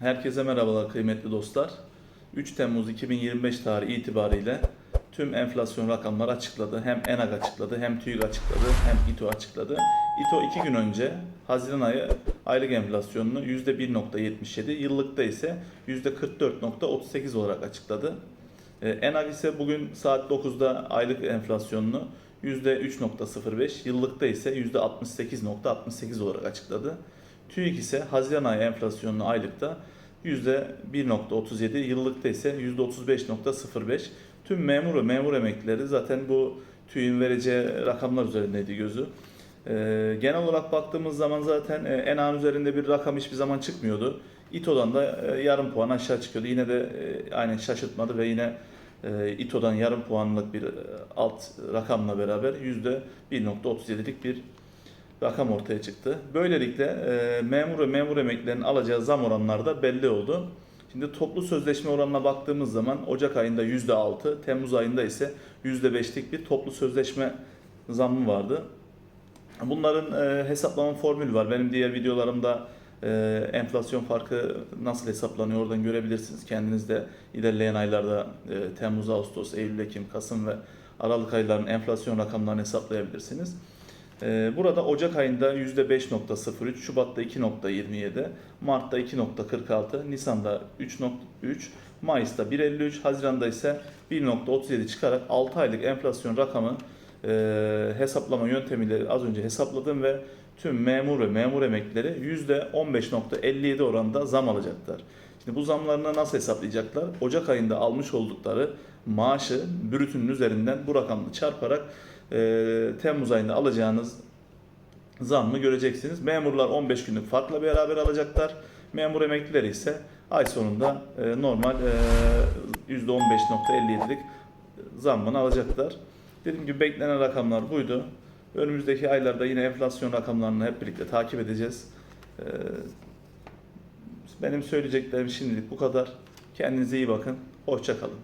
Herkese merhabalar kıymetli dostlar. 3 Temmuz 2025 tarihi itibariyle tüm enflasyon rakamları açıkladı. Hem ENAG açıkladı, hem TÜİK açıkladı, hem İTO açıkladı. İTO 2 gün önce Haziran ayı aylık enflasyonunu %1.77, yıllıkta ise %44.38 olarak açıkladı. Ee, ENAG ise bugün saat 9'da aylık enflasyonunu %3.05, yıllıkta ise %68.68 olarak açıkladı. TÜİK ise Haziran ayı enflasyonunu aylıkta %1.37, yıllıkta ise %35.05. Tüm memur ve memur emeklileri zaten bu TÜİK'in vereceği rakamlar üzerindeydi gözü. Ee, genel olarak baktığımız zaman zaten e, ENA'nın üzerinde bir rakam hiçbir zaman çıkmıyordu. İTO'dan da e, yarım puan aşağı çıkıyordu. Yine de e, aynen şaşırtmadı ve yine e, İTO'dan yarım puanlık bir e, alt rakamla beraber %1.37'lik bir rakam ortaya çıktı. Böylelikle e, memur ve memur emeklilerinin alacağı zam oranları da belli oldu. Şimdi toplu sözleşme oranına baktığımız zaman Ocak ayında %6, Temmuz ayında ise %5'lik bir toplu sözleşme zammı vardı. Bunların e, hesaplama formülü var. Benim diğer videolarımda e, enflasyon farkı nasıl hesaplanıyor oradan görebilirsiniz. Kendiniz de ilerleyen aylarda e, Temmuz, Ağustos, Eylül, Ekim, Kasım ve Aralık aylarının enflasyon rakamlarını hesaplayabilirsiniz. Ee, Burada Ocak ayında %5.03, Şubat'ta 2.27, Mart'ta 2.46, Nisan'da 3.3, Mayıs'ta 1.53, Haziran'da ise 1.37 çıkarak 6 aylık enflasyon rakamı e, hesaplama yöntemiyle az önce hesapladım ve tüm memur ve memur emeklileri %15.57 oranında zam alacaklar. Şimdi bu zamlarını nasıl hesaplayacaklar? Ocak ayında almış oldukları maaşı brütünün üzerinden bu rakamla çarparak e, Temmuz ayında alacağınız zammı göreceksiniz. Memurlar 15 günlük farkla beraber alacaklar. Memur emeklileri ise ay sonunda e, normal e, %15.57'lik zammını alacaklar. Dediğim gibi beklenen rakamlar buydu. Önümüzdeki aylarda yine enflasyon rakamlarını hep birlikte takip edeceğiz. E, benim söyleyeceklerim şimdilik bu kadar. Kendinize iyi bakın. Hoşça kalın.